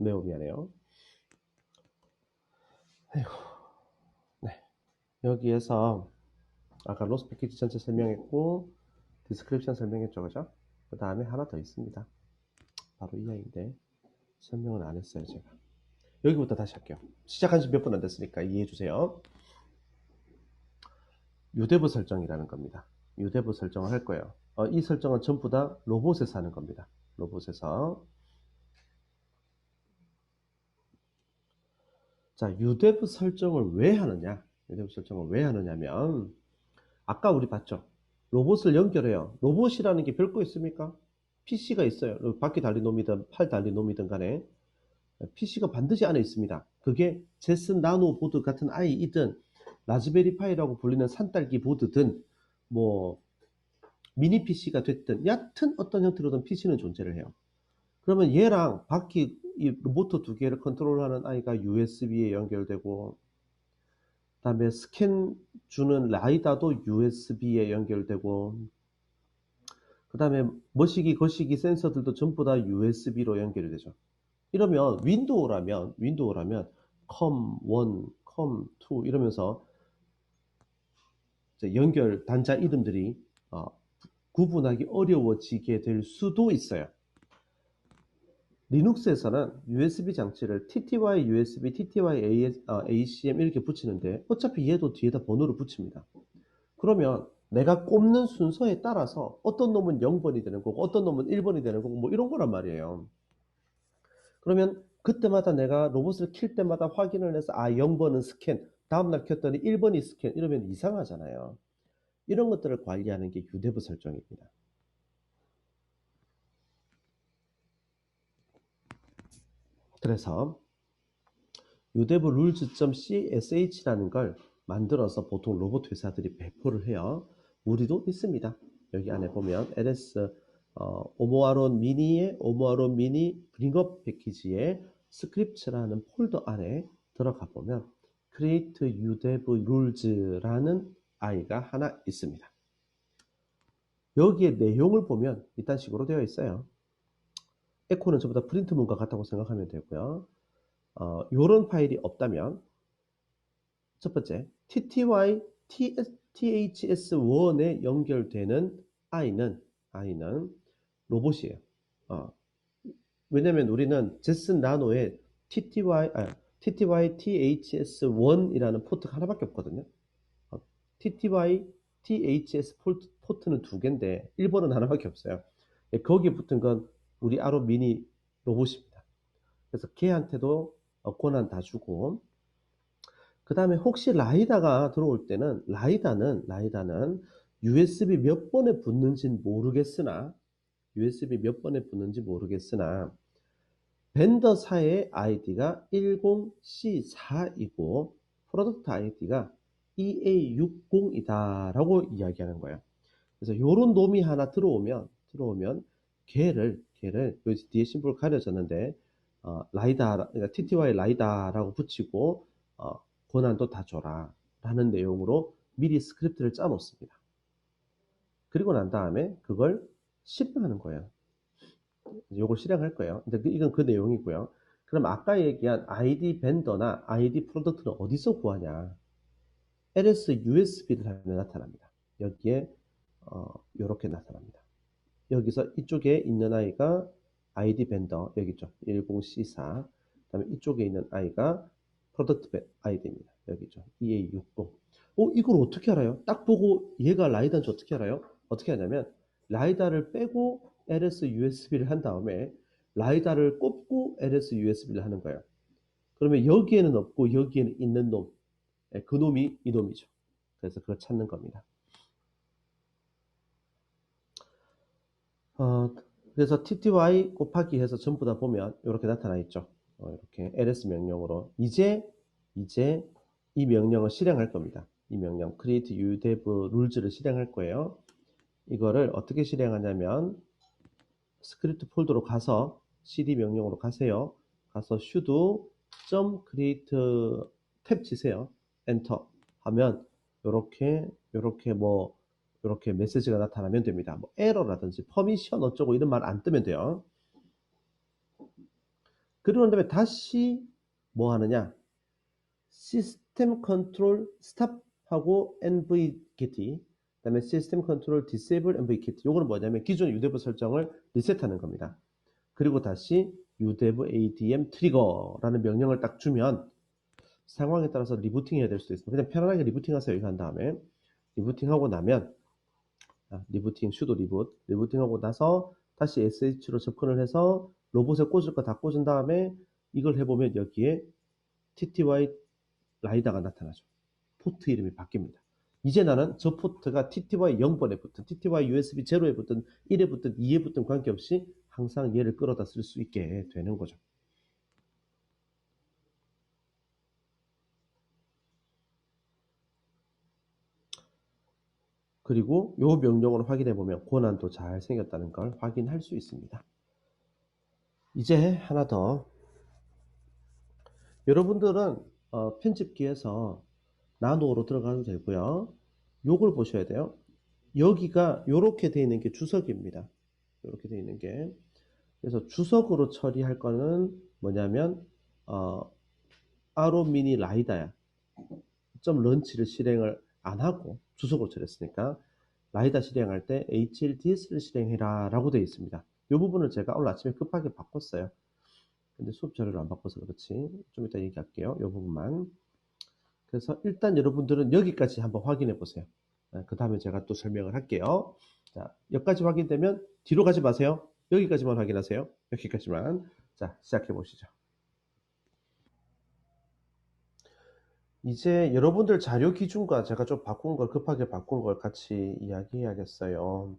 매우 미안해요. 아이고. 네. 여기에서 아까 로스 패키지 전체 설명했고 디스크립션 설명했죠, 그죠? 그 다음에 하나 더 있습니다. 바로 이 아이인데 설명은 안 했어요, 제가. 여기부터 다시 할게요. 시작한 지 몇 분 안 됐으니까 이해해 주세요. 유대부 설정이라는 겁니다. 유대부 설정을 할 거예요. 어, 이 설정은 전부 다 로봇에서 하는 겁니다. 로봇에서. 자, 유대부 설정을 왜 하느냐? 유대부 설정을 왜 하느냐면, 아까 우리 봤죠? 로봇을 연결해요. 로봇이라는 게 별거 있습니까? PC가 있어요. 바퀴 달린 놈이든 팔 달린 놈이든 간에 PC가 반드시 안에 있습니다. 그게 제스 나노 보드 같은 아이이든 라즈베리 파이라고 불리는 산딸기 보드든 뭐 미니 PC가 됐든 얕은 어떤 형태로든 PC는 존재를 해요. 그러면 얘랑 바퀴 이 모터 두 개를 컨트롤하는 아이가 USB에 연결되고 그다음에 스캔 주는 라이다도 USB에 연결되고 그 다음에 머시기 거시기 센서들도 전부 다 USB로 연결이 되죠. 이러면 윈도우라면 윈도우라면 com1, com2 이러면서 연결 단자 이름들이 어, 구분하기 어려워지게 될 수도 있어요. 리눅스에서는 USB 장치를 TTY USB, TTY AS, 어, ACM 이렇게 붙이는데 어차피 얘도 뒤에다 번호를 붙입니다. 그러면 내가 꼽는 순서에 따라서 어떤 놈은 0번이 되는 거고 어떤 놈은 1번이 되는 거고 뭐 이런 거란 말이에요. 그러면 그때마다 내가 로봇을 킬 때마다 확인을 해서 아 0번은 스캔 다음날 켰더니 1번이 스캔 이러면 이상하잖아요. 이런 것들을 관리하는 게 유대부 설정입니다. 그래서 유대부 룰즈.csh라는 걸 만들어서 보통 로봇 회사들이 배포를 해요. 우리도 있습니다. 여기 안에 보면 LS 어, 오모아론 미니의 오모아론 미니 브링업 패키지의 스크립트라는 폴더 안에 들어가 보면 create udev rules라는 아이가 하나 있습니다. 여기에 내용을 보면 이딴 식으로 되어 있어요. 에코는 전부 다 프린트 문과 같다고 생각하면 되고요. 어, 이런 파일이 없다면 첫 번째 tty ts, THS1에 연결되는 i는 i는 로봇이에요. 어, 왜냐면 우리는 제슨 나노에 TTY 아, TTY THS1이라는 포트가 하나밖에 없거든요. 어, TTY THS 포트, 포트는 두 개인데 1번은 하나밖에 없어요. 예, 거기에 붙은 건 우리 아로 미니 로봇입니다. 그래서 걔한테도 어, 권한 다 주고 그 다음에 혹시 라이다가 들어올 때는 라이다는 라이다는 USB 몇 번에 붙는지는 모르겠으나 USB 몇 번에 붙는지 모르겠으나 벤더사의 아이디가 10C4이고 프로덕트 아이디가 EA60이다 라고 이야기하는 거예요 그래서 요런 놈이 하나 들어오면 들어오면 걔를 걔를 여기 뒤에 심볼 가려졌는데 어, 라이다 그러니까 TTY 라이다라고 붙이고 어, 권한도 다 줘라 라는 내용으로 미리 스크립트를 짜 놓습니다. 그리고 난 다음에 그걸 실행하는 거예요. 이걸 실행할 거예요. 근데 그, 이건 그 내용이고요. 그럼 아까 얘기한 ID 벤더나 ID 프로덕트는 어디서 구하냐? LS USB를 하면 나타납니다. 여기에 어, 이렇게 나타납니다. 여기서 이쪽에 있는 아이가 ID 벤더 여기 있죠. 10C4 그다음에 이쪽에 있는 아이가 프로덕트 아이디입니다. 여기죠. EA60. 어, 이걸 어떻게 알아요? 딱 보고 얘가 라이다인지 어떻게 알아요? 어떻게 하냐면 라이다를 빼고 LS USB를 한 다음에 라이다를 꼽고 LS USB를 하는 거예요. 그러면 여기에는 없고 여기에는 있는 놈. 예, 그 놈이 이 놈이죠. 그래서 그걸 찾는 겁니다. 어, 그래서 TTY 곱하기 해서 전부 다 보면 이렇게 나타나 있죠. 어, 이렇게 ls 명령으로 이제 이제 이 명령을 실행할 겁니다. 이 명령 create udev rules를 실행할 거예요. 이거를 어떻게 실행하냐면 스크립트 폴더로 가서 cd 명령으로 가세요. 가서 sudo create 탭 치세요. 엔터 하면 이렇게 이렇게 뭐 이렇게 메시지가 나타나면 됩니다. 뭐 에러라든지 퍼미션 어쩌고 이런 말 안 뜨면 돼요. 난 다음에 다시 뭐 하느냐? 시스템 컨트롤 스탑 하고 NV get 그 다음에 시스템 컨트롤 disable NV get 요거는 뭐냐면 기존 UDEV 설정을 리셋하는 겁니다. 그리고 다시 UDEV ADM 트리거라는 명령을 딱 주면 상황에 따라서 리부팅 해야 될 수도 있습니다. 그냥 편안하게 리부팅 하세요. 이거 한 다음에 리부팅 하고 나면 아, 리부팅 슈도 리붓 리부팅 하고 나서 다시 SH로 접근을 해서 로봇에 꽂을 거 다 꽂은 다음에 이걸 해보면 여기에 TTY 라이다가 나타나죠. 포트 이름이 바뀝니다. 이제 나는 저 포트가 TTY 0번에 붙은 TTY USB 0에 붙은 1에 붙은 2에 붙은 관계없이 항상 얘를 끌어다 쓸 수 있게 되는 거죠. 그리고 이 명령을 확인해 보면 권한도 잘 생겼다는 걸 확인할 수 있습니다. 이제 하나 더 여러분들은 어, 편집기에서 나노로 들어가도 되고요. 요걸 보셔야 돼요. 여기가 이렇게 되어 있는 게 주석입니다. 이렇게 되어 있는 게 그래서 주석으로 처리할 거는 뭐냐면 어, 아로 미니 라이다야. 점 런치를 실행을 안 하고 주석으로 처리했으니까 라이다 실행할 때 HLDS를 실행해라 라고 되어 있습니다. 이 부분을 제가 오늘 아침에 급하게 바꿨어요. 근데 수업 자료를 안 바꿔서 그렇지. 좀 이따 얘기할게요. 이 부분만. 그래서 일단 여러분들은 여기까지 한번 확인해 보세요. 네, 그 다음에 제가 또 설명을 할게요. 자, 여기까지 확인되면 뒤로 가지 마세요. 여기까지만 확인하세요. 여기까지만. 자, 시작해 보시죠. 이제 여러분들 자료 기준과 제가 좀 바꾼 걸, 급하게 바꾼 걸 같이 이야기해야겠어요.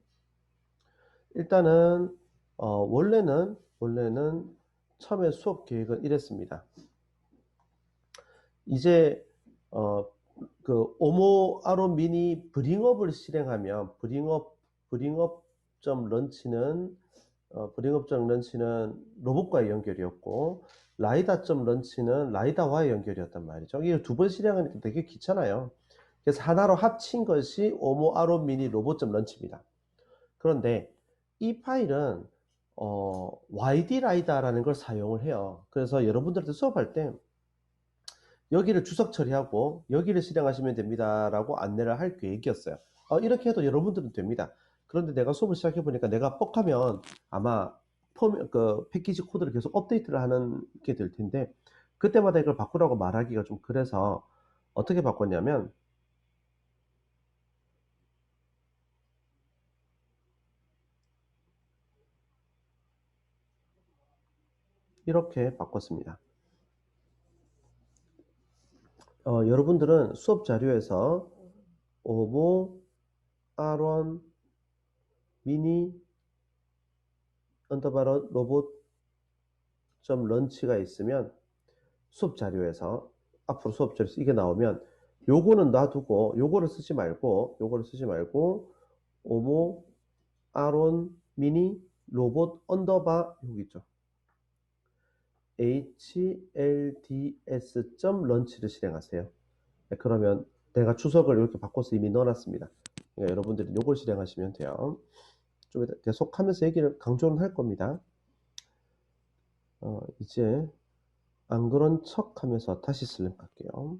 일단은, 어, 원래는, 원래는 처음에 수업 계획은 이랬습니다. 이제, 어, 그, 오모 아로 미니 브링업을 실행하면, 브링업, 브링업 점 런치는, 어, 브링업 점 런치는 로봇과의 연결이었고, 라이다점 런치는 라이다와의 연결이었단 말이죠. 이게 두번 실행하니까 되게 귀찮아요. 그래서 하나로 합친 것이 오모 아로 미니 로봇점 런치입니다. 그런데 이 파일은 어, YD 라이다라는 걸 사용을 해요. 그래서 여러분들한테 수업할 때 여기를 주석 처리하고 여기를 실행하시면 됩니다. 라고 안내를 할 계획이었어요. 어, 이렇게 해도 여러분들은 됩니다. 그런데 내가 수업을 시작해 보니까 내가 뻑하면 아마 폼, 그 패키지 코드를 계속 업데이트를 하는 게 될 텐데 그때마다 이걸 바꾸라고 말하기가 좀 그래서 어떻게 바꿨냐면 이렇게 바꿨습니다. 어, 여러분들은 수업 자료에서 오보 R1 미니 언더바로 로봇 점 런치가 있으면 수업 자료에서 앞으로 수업 자료에서 이게 나오면 요거는 놔두고 요거를 쓰지 말고 요거를 쓰지 말고 오모 아론 미니 로봇 언더바 여기 있죠. HLDS 점 런치를 실행하세요. 네, 그러면 내가 주석을 이렇게 바꿔서 이미 넣어놨습니다. 그러니까 여러분들이 요걸 실행하시면 돼요 좀 계속하면서 얘기를 강조는 할 겁니다. 어, 이제 안 그런 척 하면서 다시 슬램 갈게요.